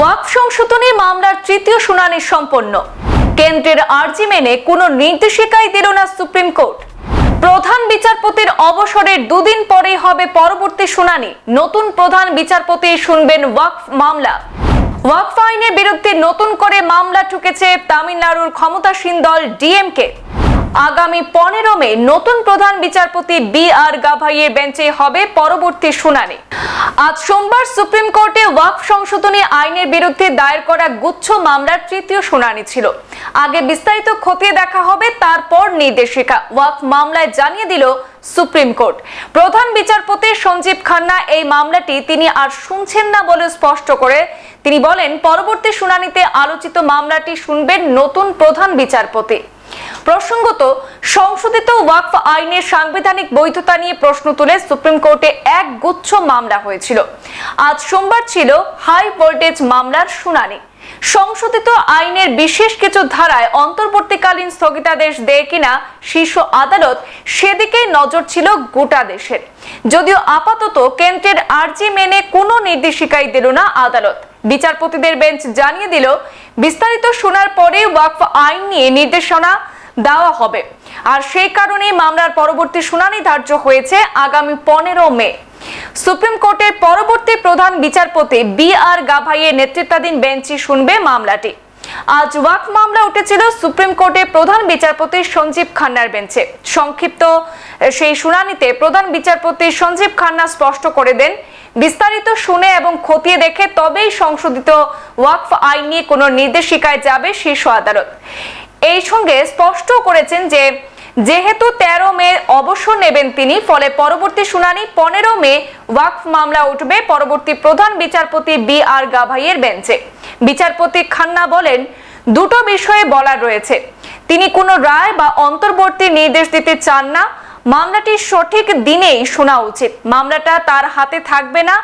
Walk সংশোধনী মামলার তৃতীয় শুনানি সম্পন্ন। কেন্দ্রের আর্জি মেনে কোনো নির্দেশিকাই দিল না সুপ্রিম কোর্ট। প্রধান বিচারপতির অবসরের দুদিন পরেই হবে পরবর্তী শুনানি। নতুন প্রধান বিচারপতি শুনবেন ওয়াকফ মামলা। ওয়াকফ আইনের বিরুদ্ধে নতুন করে মামলা ঠুকেছে তামিলনাড়ুর ক্ষমতাসীন দল ডিএমকে। আগামী পনেরো মে নতুন প্রধান বিচারপতি বি আর গাভাইয়ের বেঞ্চে হবে পরবর্তী শুনানি। আজ সোমবার সুপ্রিম কোর্টে ওয়াকফ সংশোধনী আইনের বিরুদ্ধে দায়ের করা গুচ্ছ মামলার তৃতীয় শুনানি ছিল। আগে বিস্তারিত খতিয়ে দেখা হবে, তারপর নির্দেশিকা। ওয়াকফ মামলায় জানিয়ে দিল সুপ্রিম কোর্ট। প্রধান বিচারপতি সঞ্জীব খান্না এই মামলাটি তিনি আর শুনছেন না বলে স্পষ্ট করে তিনি বলেন, পরবর্তী শুনানিতে আলোচিত মামলাটি শুনবেন নতুন প্রধান বিচারপতি। প্রসঙ্গত, সংশোধিত ওয়াকফ আইনের সাংবিধানিক বৈধতা নিয়ে প্রশ্ন তুলে সুপ্রিম কোর্টে এক গুচ্ছ মামলা হয়েছিল। আজ সোমবার ছিল হাই ভোল্টেজ মামলার শুনানি। সংশোধিত আইনের বিশেষ কিছু ধারায় অন্তর্বর্তীকালীন স্থগিতাদেশ দেয় কিনা শীর্ষ আদালত সেদিকেই নজর ছিল গোটা দেশের। যদিও আপাতত কেন্দ্রের আর্জি মেনে কোনো নির্দেশিকাই দিল না আদালত। বিচারপতিদের বেঞ্চ জানিয়ে দিল, বিস্তারিত শোনার পরে ওয়াকফ আইন নিয়ে নির্দেশনা দেওয়া হবে। আর সেই কারণেই মামলার পরবর্তী শুনানি ধার্য হয়েছে আগামী পনেরো মে। সুপ্রিম কোর্টের পরবর্তী প্রধান বিচারপতি বি আর গাভাইয়ের নেতৃত্বাধীন বেঞ্চই শুনবে মামলাটি। আজ ওয়াক মামলা উঠেছিল সুপ্রিম কোর্টের প্রধান বিচারপতি সঞ্জীব খান্নার বেঞ্চে। সংক্ষিপ্ত সেই শুনানিতে প্রধান বিচারপতি সঞ্জীব খান্না স্পষ্ট করে দেন, বিস্তারিত শুনে এবং খতিয়ে দেখে তবেই সংশোধিত ওয়াকফ আইন নিয়ে কোনো নির্দেশিকায় যাবে শীর্ষ আদালত। এই সঙ্গে স্পষ্ট করেছেন যে, যেহেতু তেরো মে অবসর নেবেন তিনি, ফলে পরবর্তী শুনানি পনেরো মে ওয়াকফ মামলা উঠবে পরবর্তী প্রধান বিচারপতি বি আর গাভাইয়ের বেঞ্চে। বিচারপতি খান্না বলেন, দুটো বিষয়ে বলার রয়েছে। তিনি কোনো রায় বা অন্তর্বর্তী নির্দেশ দিতে চান না। মামলাটি সঠিক দিনেই শোনা উচিত। মামলাটা তার হাতে থাকবে না।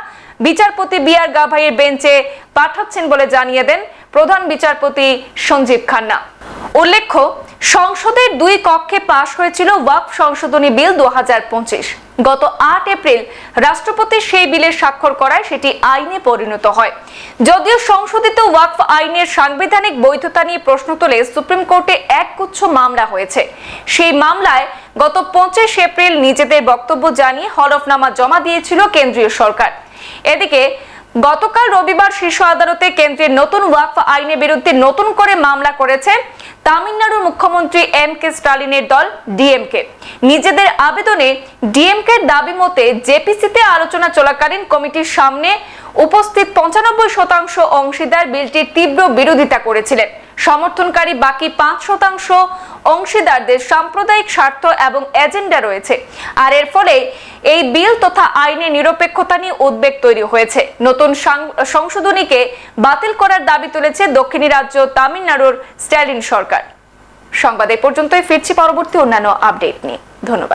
বিচারপতি বি আর গাভাইয়ের বেঞ্চে পাঠাচ্ছেন বলে জানিয়ে দেন প্রধান বিচারপতি সঞ্জীব খান্না। উল্লেখ্য, সংসদের দুই কক্ষে পাশ হয়েছিল ওয়াক সংশোধনী বিল দুহাজার পঁচিশ। গত আট এপ্রিল রাষ্ট্রপতি সেই বিলের স্বাক্ষর করায় সেটি আইনে পরিণত হয়। যদিও সংশোধিত ওয়াকফ আইনের সাংবিধানিক বৈধতা নিয়ে প্রশ্ন তুলে সুপ্রিম কোর্টে এক গুচ্ছ মামলা হয়েছে। সেই মামলায় গত পঁচিশ এপ্রিল নিজেদের বক্তব্য জানিয়ে হলফনামা জমা দিয়েছিল কেন্দ্রীয় সরকার। এদিকে গতকাল রবিবার শীর্ষ আদালতে কেন্দ্রের নতুন ওয়াকফ আইনের বিরুদ্ধে নতুন করে মামলা করেছে তামিলনাড়ুর মুখ্যমন্ত্রী এম কে স্টালিনের দল ডিএমকে নিজেদের আবেদনে ডিএমকে দাবি মতে জেপিসিতে আলোচনা চলাকালীন কমিটির সামনে উপস্থিত পঞ্চানব্বই শতাংশ অংশীদার বিলটির তীব্র বিরোধিতা করেছিলেন। সমর্থনকারী বাকি পাঁচ শতাংশ অংশীদারদের সাম্প্রদায়িক স্বার্থ এবং এজেন্ডা রয়েছে। আর এর ফলে এই বিল তথা আইনের নিরপেক্ষতা নিয়ে উদ্বেগ তৈরি হয়েছে। নতুন সংশোধনীকে বাতিল করার দাবি তুলেছে দক্ষিণী রাজ্য তামিলনাড়ুর স্ট্যালিন সরকার। সংবাদ এ পর্যন্তই, ফিরছি পরবর্তী অন্যান্য আপডেট নিয়ে। ধন্যবাদ।